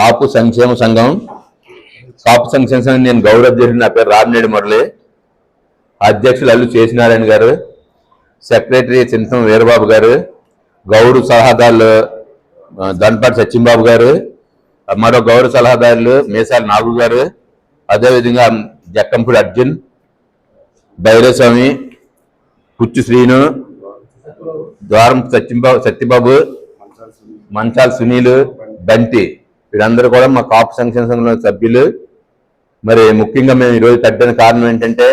కాపు సంక్షేమ సంఘం. కాపు సంక్షేమ సంఘం నేను గౌరవ చేసిన నా పేరు రామినేడు మురళి. అధ్యక్షులు అల్లు చేసినారాయణ గారు సెక్రటరీ చింతం వీరబాబు గారు గౌరవ సలహాదారులు ఆ, సత్యంబాబు గారు మరో గౌరవ సలహాదారులు మేసాల నాగు గారు అదేవిధంగా జక్కంపూడి అర్జున్ భైరస్వామి పుచ్చు శ్రీను ద్వారం సత్యంబాబు సత్యబాబు మంచాల సునీలు బంటి. వీరందరూ కూడా మా కాపు సంక్షేమ సంఘంలో సభ్యులు. మరి ముఖ్యంగా మేము ఈరోజు కట్టిన కారణం ఏంటంటే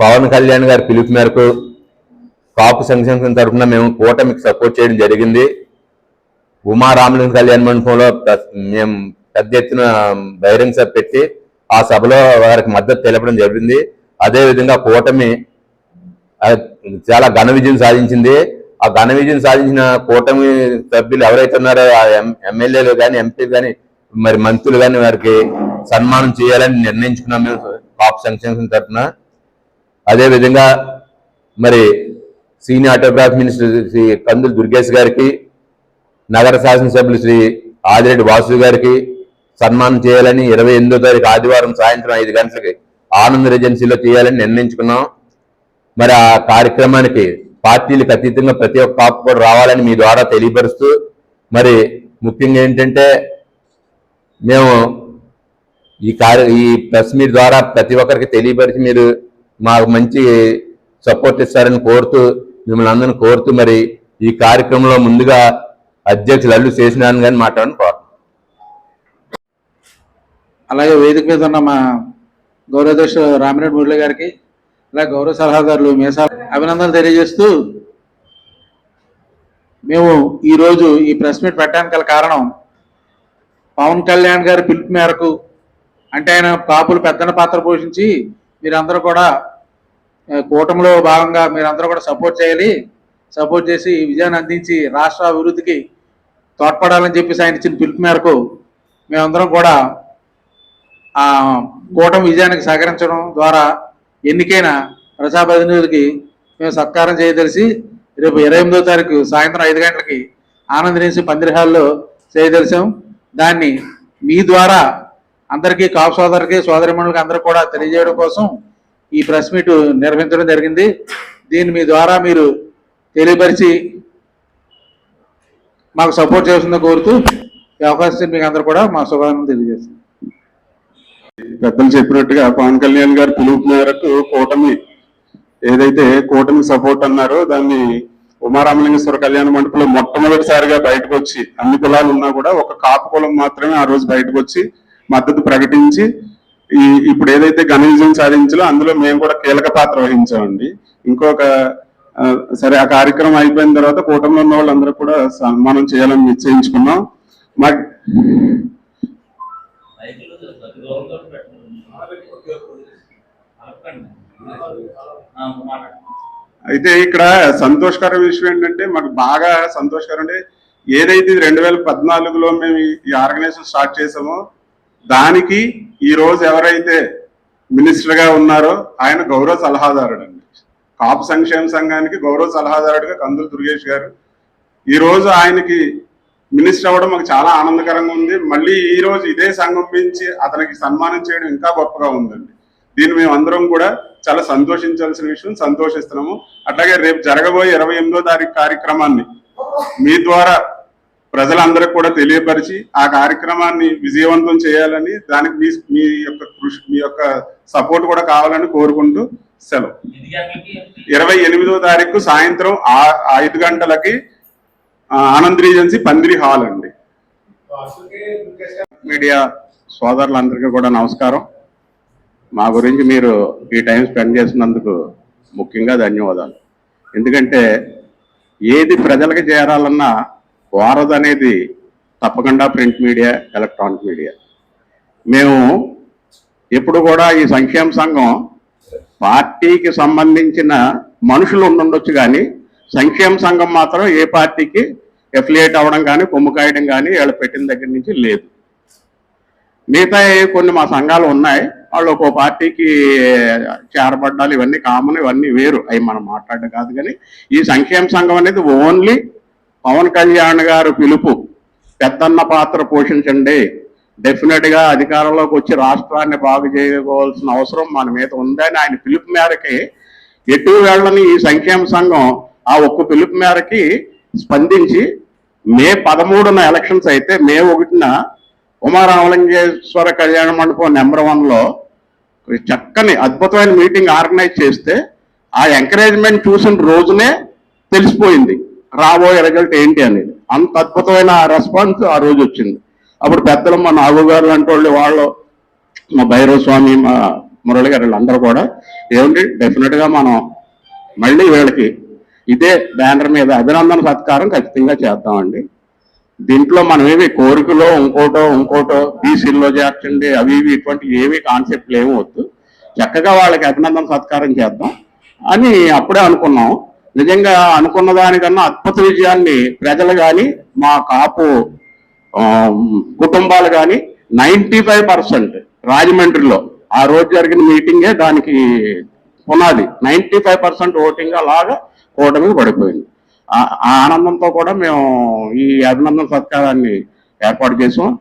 పవన్ కళ్యాణ్ గారి పిలుపు మేరకు కాపు సంక్షేమ సంఘం తరఫున మేము కూటమికి సపోర్ట్ చేయడం జరిగింది. ఉమా రామలింగ కళ్యాణ మండపంలో మేము పెద్ద ఎత్తున బహిరంగ సభ పెట్టి ఆ సభలో వారికి మద్దతు తెలపడం జరిగింది. అదే విధంగా కూటమి చాలా ఘన విజయం సాధించింది. ఆ ఘన విజయం సాధించిన కూటమి సభ్యులు ఎవరైతే ఉన్నారో ఆ ఎం- ఎమ్మెల్యేలు కానీ ఎంపీలు కానీ మరి మంత్రులు కానీ వారికి సన్మానం చేయాలని నిర్ణయించుకున్నాం మేము కాప్ సంక్షేమ తరఫున అదేవిధంగా మరి సీనియర్ ఆటోగ్రాఫ్ మినిస్టర్ శ్రీ కందులు దుర్గేష్ గారికి నగర శాసనసభ్యులు శ్రీ ఆదిరెడ్డి వాసు గారికి సన్మానం చేయాలని ఇరవై ఎనిమిదో తారీఖు ఆదివారం సాయంత్రం ఐదు గంటలకి ఆనంద్ రెజెన్సీలో చేయాలని నిర్ణయించుకున్నాం. మరి ఆ కార్యక్రమానికి పార్టీలకు అతీతంగా ప్రతి ఒక్క కాపు కూడా రావాలని మీ ద్వారా తెలియపరుస్తూ మరి ముఖ్యంగా ఏంటంటే మేము ఈ కార్య ఈ ప్రెస్ మీట్ ద్వారా ప్రతి ఒక్కరికి తెలియపరిచి మీరు మాకు మంచి సపోర్ట్ ఇస్తారని కోరుతూ మిమ్మల్ని అందరిని కోరుతూ మరి ఈ కార్యక్రమంలో ముందుగా అధ్యక్షులు అల్లు చేసినాను కానీ మాట్లాడని కోరుతున్నాను అలాగే వేదిక మీద ఉన్న మా గౌరవాధ్యక్షుడు రామిరెడ్డి మురళి గారికి ఇలా గౌరవ సలహాదారులు మీసాల అభినందనలు తెలియజేస్తూ మేము ఈరోజు ఈ ప్రెస్ మీట్ పెట్టడానికి గల కారణం పవన్ కళ్యాణ్ గారి పిలుపు మేరకు అంటే ఆయన కాపులు పెద్దన పాత్ర పోషించి మీరందరూ కూడా కూటమిలో భాగంగా మీరందరూ కూడా సపోర్ట్ చేయాలి. సపోర్ట్ చేసి ఈ విజయాన్ని అందించి రాష్ట్ర అభివృద్ధికి తోడ్పడాలని చెప్పేసి ఆయన ఇచ్చిన పిలుపు మేరకు మేమందరం కూడా కూటమి విజయానికి సహకరించడం ద్వారా ఎన్నికైన ప్రజాప్రతినిధులకి మేము సత్కారం చేయదలిసి రేపు ఇరవై ఎనిమిదో తారీఖు సాయంత్రం ఐదు గంటలకి ఆనందనేసి పందిరి హాల్లో చేయదలిసాం. దాన్ని మీ ద్వారా అందరికీ కాపు సోదరికి సోదరిమణులకి అందరూ కూడా తెలియజేయడం కోసం ఈ ప్రెస్ మీట్ నిర్వహించడం జరిగింది. దీన్ని మీ ద్వారా మీరు తెలియపరిచి మాకు సపోర్ట్ చేస్తుందో కోరుతూ ఈ అవకాశం మీకు అందరూ కూడా మా శుభాకాంక్షలు తెలియజేస్తుంది పెద్దలు చెప్పినట్టుగా పవన్ కళ్యాణ్ గారి పిలుపు మేరకు కూటమి ఏదైతే కూటమి సపోర్ట్ అన్నారో దాన్ని ఉమారామలింగేశ్వర కళ్యాణ మండపంలో మొట్టమొదటిసారిగా బయటకు వచ్చి అన్ని కులాలు ఉన్నా కూడా ఒక కాపు కులం మాత్రమే ఆ రోజు బయటకు వచ్చి మద్దతు ప్రకటించి ఈ ఇప్పుడు ఏదైతే ఘన విజయం సాధించాలో అందులో మేము కూడా కీలక పాత్ర వహించామండి. ఇంకొక సరే ఆ కార్యక్రమం అయిపోయిన తర్వాత కూటమిలో ఉన్న వాళ్ళందరూ కూడా సన్మానం చేయాలని నిశ్చయించుకున్నాం. మా అయితే ఇక్కడ సంతోషకర విషయం ఏంటంటే మాకు బాగా సంతోషకరం అంటే ఏదైతే రెండు వేల పద్నాలుగులో మేము ఈ- ఆర్గనైజేషన్ స్టార్ట్ చేసామో దానికి ఈ రోజు ఎవరైతే మినిస్టర్గా ఉన్నారో ఆయన గౌరవ సలహాదారుడు అండి కాపు సంక్షేమ సంఘానికి గౌరవ సలహాదారుడిగా కందులు దుర్గేష్ గారు. ఈ రోజు ఆయనకి మినిస్టర్ అవ్వడం మాకు చాలా ఆనందకరంగా ఉంది. మళ్ళీ ఈ రోజు ఇదే సంఘం నుంచి అతనికి సన్మానం చేయడం ఇంకా గొప్పగా ఉందండి. దీన్ని మేము అందరం కూడా చాలా సంతోషించాల్సిన విషయం సంతోషిస్తున్నాము. అట్లాగే రేపు జరగబోయే ఇరవై ఎనిమిదో తారీఖు కార్యక్రమాన్ని మీ ద్వారా ప్రజలందరికీ కూడా తెలియపరిచి ఆ కార్యక్రమాన్ని విజయవంతం చేయాలని దానికి మీ మీ యొక్క కృషి మీ యొక్క సపోర్ట్ కూడా కావాలని కోరుకుంటూ సెలవు. ఇరవై ఎనిమిదో తారీఖు సాయంత్రం ఆ- ఐదు గంటలకి ఆనంద్ రీజెన్సీ పందిరి హాల్ అండి. మీడియా సోదరులందరికీ కూడా నమస్కారం. మా గురించి మీరు ఈ టైం స్పెండ్ చేసినందుకు ముఖ్యంగా ధన్యవాదాలు. ఎందుకంటే ఏది ప్రజలకు చేరాలన్నా వారధి అనేది తప్పకుండా ప్రింట్ మీడియా ఎలక్ట్రానిక్ మీడియా. మేము ఎప్పుడు కూడా ఈ సంక్షేమ సంఘం పార్టీకి సంబంధించిన మనుషులు ఉండుండొచ్చు కానీ సంక్షేమ సంఘం మాత్రం ఏ పార్టీకి ఎఫిలియేట్ అవ్వడం కానీ కొమ్ము కాయడం కానీ వీళ్ళు పెట్టిన దగ్గర నుంచి లేదు. మిగతా కొన్ని మా సంఘాలు ఉన్నాయి వాళ్ళు ఒక్కో పార్టీకి చేరబడ్డాలు ఇవన్నీ కామన్ ఇవన్నీ వేరు. అవి మనం మాట్లాడడం కాదు కానీ ఈ సంక్షేమ సంఘం అనేది ఓన్లీ పవన్ కళ్యాణ్ గారు పిలుపు పెద్దన్న పాత్ర పోషించండి. డెఫినెట్గా అధికారంలోకి వచ్చి రాష్ట్రాన్ని బాగు చేయవలసిన అవసరం మన మీద ఉందని ఆయన పిలుపు మేరకి ఎటు వెళ్ళని ఈ సంక్షేమ సంఘం ఆ ఒక్క పిలుపు మేరకి స్పందించి మే పదమూడున ఎలక్షన్స్ అయితే మే ఒకటిన ఉమారామలింగేశ్వర కళ్యాణ మండపం నెంబర్ వన్లో చక్కని అద్భుతమైన మీటింగ్ ఆర్గనైజ్ చేస్తే ఆ ఎంకరేజ్మెంట్ చూసిన రోజునే తెలిసిపోయింది. రాబోయే రిజల్ట్ ఏంటి అనేది. అంత అద్భుతమైన రెస్పాన్స్ ఆ రోజు వచ్చింది. అప్పుడు పెద్దలు మా నాగు గారు లాంటి వాళ్ళు వాళ్ళు మా భైరవ స్వామి మా మురళి గారు వీళ్ళందరూ కూడా ఏమండి డెఫినెట్గా మనం మళ్ళీ వీళ్ళకి ఇదే బ్యానర్ మీద అభినందన సత్కారం ఖచ్చితంగా చేద్దామండి. దీంట్లో మనం ఏమి కోరికలో ఇంకోటో ఇంకోటో బీసీల్లో చేర్చండి అవి ఇవి ఇటువంటి ఏమీ కాన్సెప్ట్లు ఏమి వద్దు. చక్కగా వాళ్ళకి అభినందన సత్కారం చేద్దాం. అని అప్పుడే అనుకున్నాం. నిజంగా అనుకున్న దానికన్నా అద్భుత విజయాన్ని ప్రజలు కానీ మా కాపు కుటుంబాలు కానీ నైంటీ ఫైవ్ పర్సెంట్ రాజమండ్రిలో ఆ రోజు జరిగిన మీటింగే దానికి పునాది. నైంటీ ఫైవ్ పర్సెంట్ ఓటింగ్ అలాగా కూటమికి పడిపోయింది. ఆ- ఆనందంతో కూడా మేము ఈ అభినందన సత్కారాన్ని ఏర్పాటు చేసాం.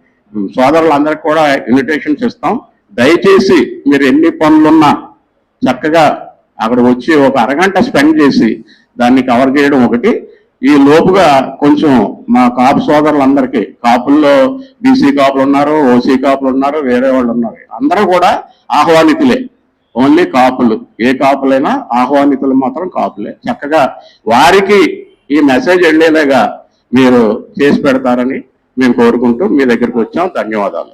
సోదరులందరికీ కూడా ఇన్విటేషన్స్ ఇస్తాం దయచేసి మీరు ఎన్ని పనులున్నా చక్కగా అక్కడ వచ్చి ఒక అరగంట స్పెండ్ చేసి దాన్ని కవర్ చేయడం ఒకటి. ఈ లోపుగా కొంచెం మా కాపు సోదరులందరికీ కాపుల్లో బీసీ కాపులు ఉన్నారు ఓసీ కాపులు ఉన్నారు వేరే వాళ్ళు ఉన్నారు. అందరూ కూడా ఆహ్వానితులే. ఓన్లీ కాపులు. ఏ కాపులైనా ఆహ్వానితులు మాత్రం కాపులే. చక్కగా వారికి ఈ మెసేజ్ వెళ్ళేలాగా మీరు చేసి పెడతారని మేము కోరుకుంటూ మీ దగ్గరికి వచ్చాం. ధన్యవాదాలు.